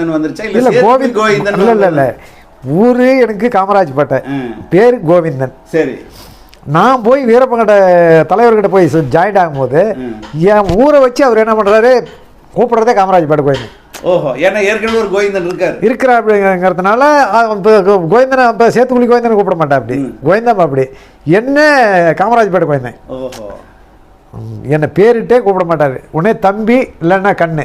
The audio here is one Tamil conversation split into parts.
இல்ல கோவிந்தன் இல்ல இல்ல இல்ல. ஊரு எனக்கு காமராஜ்பேட்டை ம். பேர் கோவிந்தன். சரி. நான் போய் வீரப்பங்கிட்ட தலைவர்கிட்ட போய் ஜாயின் ஆகும்போது. என் ஊரை வச்சு அவர் என்ன பண்றாரு? கூப்பிடுறதே காமராஜ்பேட்டை கோவிந்தன். ஓஹோ ஏன்னா ஏற்கனவே ஒரு கோவிந்தன் இருக்காரு. இருக்கிற அப்படிங்கிறதுனால கோவிந்தனை இப்போ சேத்துக்குழி கோவிந்தனை கூப்பிட மாட்டேன் அப்படி. ம். கோவிந்தன் அப்படி. என்ன காமராஜ்பேட்டை கோவிந்தன்? ஓஹோ. என்னை பேரிட்டே கூப்பிட மாட்டார். உடனே தம்பி இல்லைன்னா கண்ணு.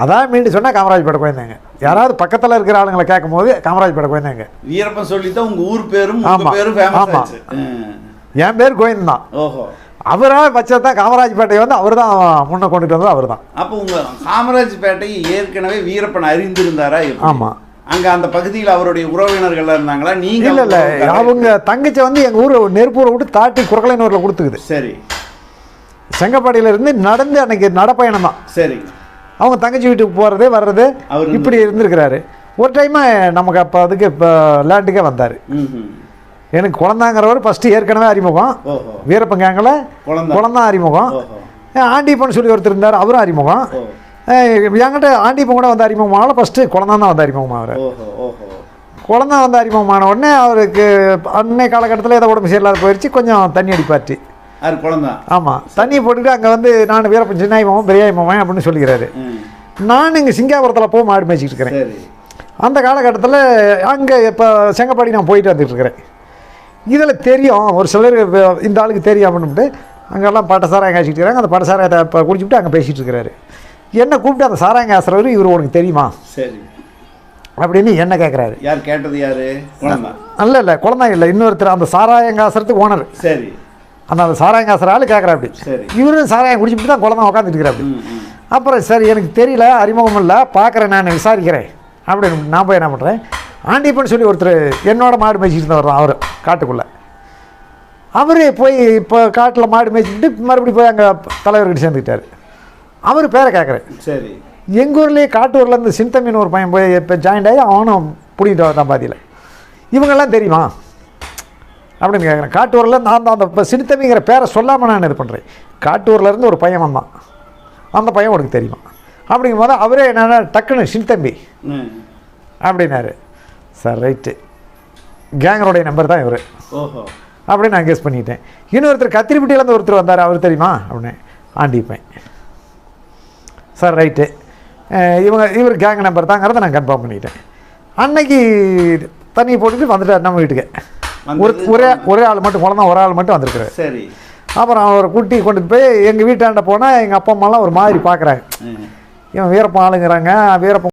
அதான் மீண்டும் சொன்னால் காமராஜ்பேட்டை கோவிந்தாங்க யாராவது பக்கத்தில் இருக்கிற ஆளுங்களை கேட்கும் போது காமராஜ்பேட்டை கோவிந்தாங்க வீரப்பன் சொல்லித்தான் உங்க ஊர் பேரும் உங்க ஆமா. பேரும் ஃபேமஸ் ஆமா. ஆச்சு. ம். என் பேர் கோவிந்த் தான் ஓஹோ. அவராக வச்சது தான் காமராஜ்பேட்டை வந்து அவர் தான் முன்ன கொண்டுட்டு வந்தது அவர் தான் அப்போ உங்க காமராஜ்பேட்டையை ஏற்கனவே வீரப்பன் அறிந்திருந்தாரா எப்படி? ஆமா. அங்க அந்த பகுதியில் அவருடைய உறவினர்கள் இருந்தாங்களா? நீங்க இல்லை இல்லை. அவங்க- தங்கச்சி வந்து எங்கள் ஊர் நெருப்பூரை விட்டு தாட்டி குரக்கலைனூரில் கொடுத்துக்குது. சரி. செங்கப்பாடியில இருந்து நடந்து அன்னைக்கு நடப்பயணம் தான் சரி. அவங்க தங்கச்சி வீட்டுக்கு போகிறது வர்றது இப்படி இருந்திருக்கிறாரு. ஒரு டைமு நமக்கு அப்போ அதுக்கு இப்போ லேண்டுக்கே வந்தார். எனக்கு குழந்தாங்கிறவர் ஃபஸ்ட்டு ஏற்கனவே அறிமுகம். ஓஹோ. வீரப்பன் கேங்கில் குழந்தை. குழந்தான் அறிமுகம். ஆண்டிப்பன் சொல்லி ஒருத்தர் இருந்தார் அவரும் அறிமுகம். என்கிட்ட ஆண்டிப்பன் கூட வந்து அறிமுகமானால ஃபஸ்ட்டு குழந்தான் தான் வந்து அறிமுகமாக அவர். ஓஹோ ஓஹோ. குழந்தை வந்து அறிமுகமான உடனே அவருக்கு அன்னை காலகட்டத்தில் ஏதோ உடம்பு சரியில்லாத போயிடுச்சு கொஞ்சம் தண்ணி அடிப்பாச்சு. யார் குழந்தை? ஆமாம் தண்ணி போட்டுட்டு அங்கே வந்து நான் வீரப்பன் சின்னாய் மாமன் பெரியாய் மாமன் அப்படின்னு சொல்லிக்கிறாரு. நான் இங்கே சிங்காபுரத்தில் போய் மாடு மேய்ச்சிட்டு இருக்கிறேன். அந்த காலகட்டத்தில் அங்கே இப்போ செங்கப்பாடி நான் போயிட்டு வந்துட்டு இருக்கிறேன். இதில் தெரியும் ஒரு சிலர் இந்த ஆளுக்கு தெரியும் அப்படின்ட்டு அங்கெல்லாம் பட்ட சாராயம் காய்ச்சிட்டு இருக்கிறாங்க. அந்த பட்ட சாராயத்தை இப்போ குடிச்சுட்டு அங்கே பேசிகிட்டு இருக்கிறாரு. என்ன கூப்பிட்டு அந்த சாராயம் காசுறவர் இவர் உனக்கு தெரியுமா? சரி. அப்படின்னு என்ன கேட்குறாரு யார் கேட்டது யாரு? அல்ல இல்லை குழந்தை இல்லை. இன்னொருத்தர் அந்த சாராயம் காசுறதுக்கு ஓனர். சரி. அந்த அந்த சாராயம் காசுற ஆள் கேட்குறா அப்படி இவரும் சாராயம் குடிச்சுட்டு தான் குழந்தை உட்காந்துட்டு இருக்கிறாப்படி அப்புறம் சரி எனக்கு தெரியல அறிமுகம் இல்லை பார்க்குறேன் நான் விசாரிக்கிறேன் அப்படின்னு நான் போய் என்ன பண்ணுறேன் ஆண்டிப்பன் சொல்லி ஒருத்தர் என்னோட மாடு மேய்ச்சிட்டு இருந்தவர் அவர் காட்டுக்குள்ளே. அவர் போய் இப்போ காட்டில் மாடு மேய்ச்சிட்டு மறுபடியும் போய் அங்கே தலைவர்கிட்ட சேர்ந்துக்கிட்டார். அவர் பேரை கேட்குறேன் சரி. எங்கள் ஊர்லேயே காட்டூர்லேருந்து சிந்தமின்னு ஒரு பையன் போய் இப்போ ஜாயின்ட் ஆகி அவனும் பிடிக்கிட்டு வந்தான் பாதியில். இவங்கெல்லாம் தெரியுமா? அப்படின்னு கேட்குறேன் காட்டூரில் நான் தான் அந்த இப்போ சிறுத்தமிங்கிற பேரை சொல்லாமல் நான் இது பண்ணுறேன் காட்டூர்லேருந்து ஒரு பையன் வந்தான். அந்த பையன் உனக்கு தெரியுமா? அப்படிங்கும் போது அவரே என்னென்னா டக்குன்னு சின்தம்பி ம். அப்படின்னாரு. சார் ரைட்டு கேங்கருடைய நம்பர் தான் இவர். அப்படின்னு நான் கெஸ் பண்ணிட்டேன். இன்னொருத்தர் கத்திரிப்பட்டியிலேருந்து ஒருத்தர் வந்தார். அவர் தெரியுமா? அப்படின்னு. ஆண்டிப்பேன் சார் ரைட்டு இவங்க இவர் கேங் நம்பர் தாங்கிறத நான் கன்ஃபார்ம் பண்ணிட்டேன். அன்னைக்கு தண்ணி போட்டுட்டு வந்துட்டார் நம்ம வீட்டுக்கு. ஒரு ஒரே ஒரே ஆள் மட்டும் குழந்தை ஒரு ஆள் மட்டும் வந்திருக்கிறார். சரி. அப்புறம் அவரை கூட்டி கொண்டு போய் எங்கள் வீட்டாண்ட போனால் எங்கள் அப்பா அம்மாலாம் ஒரு மாதிரி பார்க்குறாங்க இவன் வீரப்பன் ஆளுங்கிறாங்க வீரப்பன்